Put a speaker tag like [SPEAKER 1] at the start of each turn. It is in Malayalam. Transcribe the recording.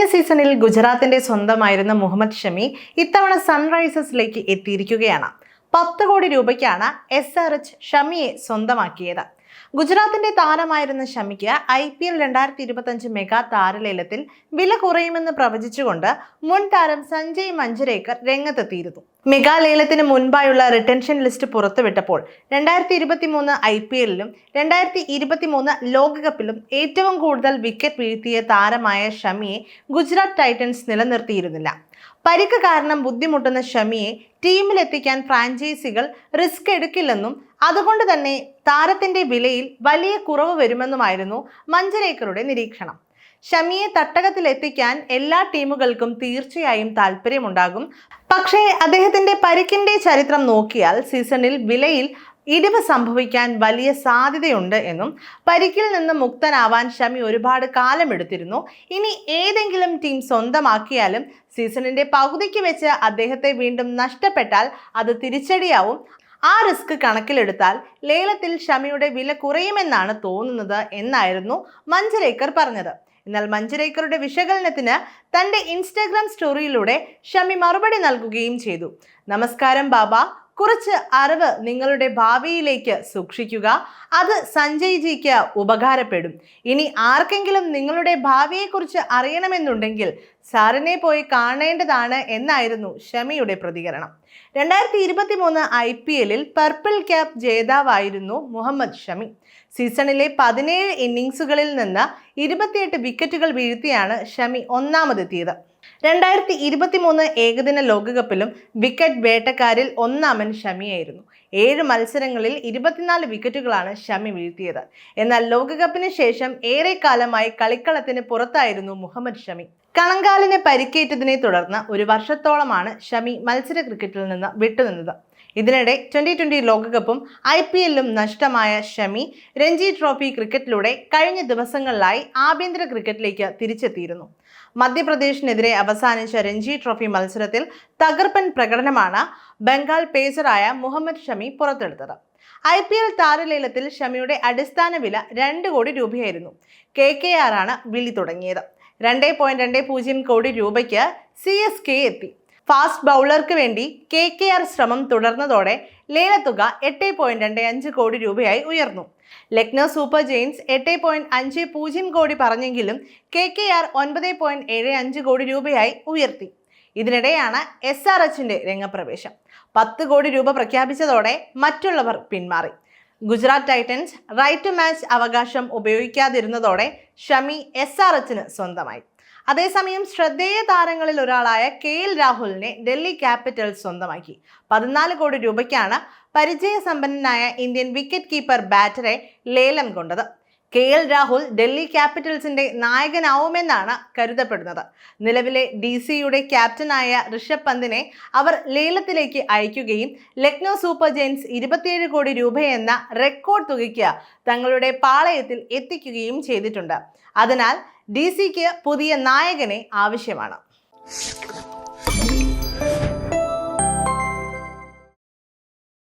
[SPEAKER 1] കഴിഞ്ഞ സീസണിൽ ഗുജറാത്തിന്റെ സ്വന്തമായിരുന്ന മുഹമ്മദ് ഷമി ഇത്തവണ സൺറൈസേഴ്സിലേക്ക് എത്തിയിരിക്കുകയാണ്. പത്ത് കോടി രൂപയ്ക്കാണ് എസ് ആർ എച്ച് ഷമിയെ സ്വന്തമാക്കിയത്. ഗുജറാത്തിന്റെ താരമായിരുന്ന ഷമിക്ക് ഐ പി എൽ രണ്ടായിരത്തി ഇരുപത്തഞ്ച് മെഗാ താരലേലത്തിൽ വില കുറയുമെന്ന് പ്രവചിച്ചുകൊണ്ട് മുൻ താരം സഞ്ജയ് മഞ്ജരേക്കർ രംഗത്തെത്തിയിരുന്നു. മെഗാ ലേലത്തിന് മുൻപായുള്ള റിട്ടൻഷൻ ലിസ്റ്റ് പുറത്തുവിട്ടപ്പോൾ രണ്ടായിരത്തി ഇരുപത്തി മൂന്ന് ഐ പി എല്ലിലും രണ്ടായിരത്തി ഇരുപത്തി മൂന്ന് ലോകകപ്പിലും ഏറ്റവും കൂടുതൽ വിക്കറ്റ് വീഴ്ത്തിയ താരമായ ഷമിയെ ഗുജറാത്ത് ടൈറ്റൻസ് നിലനിർത്തിയിരുന്നില്ല. പരിക്ക് കാരണം ബുദ്ധിമുട്ടുന്ന ഷമിയെ ടീമിലെത്തിക്കാൻ ഫ്രാഞ്ചൈസികൾ റിസ്ക് എടുക്കില്ലെന്നും അതുകൊണ്ട് തന്നെ താരത്തിന്റെ വിലയിൽ വലിയ കുറവ് വരുമെന്നുമായിരുന്നു മഞ്ജരേക്കറുടെ നിരീക്ഷണം. ഷമിയെ തട്ടകത്തിലെത്തിക്കാൻ എല്ലാ ടീമുകൾക്കും തീർച്ചയായും താല്പര്യമുണ്ടാകും പക്ഷേ അദ്ദേഹത്തിന്റെ പരിക്കിന്റെ ചരിത്രം നോക്കിയാൽ സീസണിൽ വിലയിൽ ഇടിവ് സംഭവിക്കാൻ വലിയ സാധ്യതയുണ്ട് എന്നും പരിക്കിൽ നിന്ന് മുക്തനാവാൻ ഷമി ഒരുപാട് കാലമെടുത്തിരുന്നു. ഇനി ഏതെങ്കിലും ടീം സ്വന്തമാക്കിയാലും സീസണിന്റെ പകുതിക്ക് വെച്ച് അദ്ദേഹത്തെ വീണ്ടും നഷ്ടപ്പെട്ടാൽ അത് തിരിച്ചടിയാവും. ആ റിസ്ക് കണക്കിലെടുത്താൽ ലേലത്തിൽ ഷമിയുടെ വില കുറയുമെന്നാണ് തോന്നുന്നത് എന്നായിരുന്നു മഞ്ജരേക്കർ പറഞ്ഞത്. എന്നാൽ മഞ്ജരേക്കറുടെ വിശകലനത്തിന് തന്റെ ഇൻസ്റ്റാഗ്രാം സ്റ്റോറിയിലൂടെ ഷമി മറുപടി നൽകുകയും ചെയ്തു. നമസ്കാരം ബാബ കുറച്ച് അറിവ് നിങ്ങളുടെ ഭാവിയിലേക്ക് സൂക്ഷിക്കുക. അത് സഞ്ജയ് ജിക്ക് ഉപകാരപ്പെടും. ഇനി ആർക്കെങ്കിലും നിങ്ങളുടെ ഭാവിയെക്കുറിച്ച് അറിയണമെന്നുണ്ടെങ്കിൽ സാറിനെ പോയി കാണേണ്ടതാണ് എന്നായിരുന്നു ഷമിയുടെ പ്രതികരണം. രണ്ടായിരത്തി ഇരുപത്തി മൂന്ന് ഐ പി എല്ലിൽ പർപ്പിൾ ക്യാപ് ജേതാവായിരുന്നു മുഹമ്മദ് ഷമി. സീസണിലെ പതിനേഴ് ഇന്നിങ്സുകളിൽ നിന്ന് ഇരുപത്തിയെട്ട് വിക്കറ്റുകൾ വീഴ്ത്തിയാണ് ഷമി ഒന്നാമതെത്തിയത്. രണ്ടായിരത്തി ഇരുപത്തി മൂന്ന് ഏകദിന ലോകകപ്പിലും വിക്കറ്റ് വേട്ടക്കാരിൽ ഒന്നാമൻ ഷമിയായിരുന്നു. ഏഴ് മത്സരങ്ങളിൽ ഇരുപത്തിനാല് വിക്കറ്റുകളാണ് ഷമി വീഴ്ത്തിയത്. എന്നാൽ ലോകകപ്പിന് ശേഷം ഏറെക്കാലമായി കളിക്കളത്തിന് പുറത്തായിരുന്നു മുഹമ്മദ് ഷമി. കണങ്കാലിന് പരിക്കേറ്റതിനെ തുടർന്ന് ഒരു വർഷത്തോളമാണ് ഷമി മത്സര ക്രിക്കറ്റിൽ നിന്ന് വിട്ടുനിന്നത്. ഇതിനിടെ ട്വന്റി ട്വന്റി ലോകകപ്പും ഐ പി എല്ലും നഷ്ടമായ ഷമി രഞ്ജി ട്രോഫി ക്രിക്കറ്റിലൂടെ കഴിഞ്ഞ ദിവസങ്ങളിലായി ആഭ്യന്തര ക്രിക്കറ്റിലേക്ക് തിരിച്ചെത്തിയിരുന്നു. മധ്യപ്രദേശിനെതിരെ അവസാനിച്ച രഞ്ജി ട്രോഫി മത്സരത്തിൽ തകർപ്പൻ പ്രകടനമാണ് ബംഗാൾ പേസറായ മുഹമ്മദ് ഷമി പുറത്തെടുത്തത്. ഐ പി എൽ താരലേലത്തിൽ ഷമിയുടെ അടിസ്ഥാന വില രണ്ട് കോടി രൂപയായിരുന്നു. കെ കെ ആറാണ് വിളി തുടങ്ങിയത്. രണ്ട് പോയിന്റ് രണ്ട് പൂജ്യം കോടി രൂപയ്ക്ക് സി എസ് കെ എത്തി. ഫാസ്റ്റ് ബൗളർക്ക് വേണ്ടി കെ കെ ആർ ശ്രമം തുടർന്നതോടെ ലേലത്തുക എട്ട് പോയിന്റ് രണ്ട് അഞ്ച് കോടി രൂപയായി ഉയർന്നു. ലക്നൗ സൂപ്പർ ജെയിൻസ് എട്ട് പോയിന്റ് അഞ്ച് പൂജ്യം കോടി പറഞ്ഞെങ്കിലും കെ കെ ആർ ഒൻപത് പോയിന്റ് ഏഴ് അഞ്ച് കോടി രൂപയായി ഉയർത്തി. ഇതിനിടെയാണ് എസ് ആർ എച്ചിന്റെ രംഗപ്രവേശം. പത്ത് കോടി രൂപ പ്രഖ്യാപിച്ചതോടെ മറ്റുള്ളവർ പിന്മാറി. Gujarat Titans right to match അവകാശം ഉപയോഗിക്കാതിരുന്നതോടെ ഷമി എസ് ആർ എച്ചിന് സ്വന്തമായി. അതേസമയം ശ്രദ്ധേയ താരങ്ങളിൽ ഒരാളായ കെ എൽ രാഹുലിനെ ഡൽഹി ക്യാപിറ്റൽസ് സ്വന്തമാക്കി. പതിനാല് കോടി രൂപയ്ക്കാണ് പരിചയസമ്പന്നനായ ഇന്ത്യൻ വിക്കറ്റ് കീപ്പർ ബാറ്ററെ ലേലം കൊണ്ടത്. കെ എൽ രാഹുൽ ഡൽഹി ക്യാപിറ്റൽസിന്റെ നായകനാവുമെന്നാണ് കരുതപ്പെടുന്നത്. നിലവിലെ ഡി സിയുടെ ക്യാപ്റ്റനായ ഋഷഭ് പന്തിനെ അവർ ലേലത്തിലേക്ക് അയക്കുകയും ലക്നൗ സൂപ്പർ ജയൻസ് ഇരുപത്തിയേഴ് കോടി രൂപയെന്ന റെക്കോർഡ് തുകയ്ക്ക് തങ്ങളുടെ പാളയത്തിൽ എത്തിക്കുകയും ചെയ്തിട്ടുണ്ട്. അതിനാൽ ഡി സിക്ക് പുതിയ നായകനെ ആവശ്യമാണ്.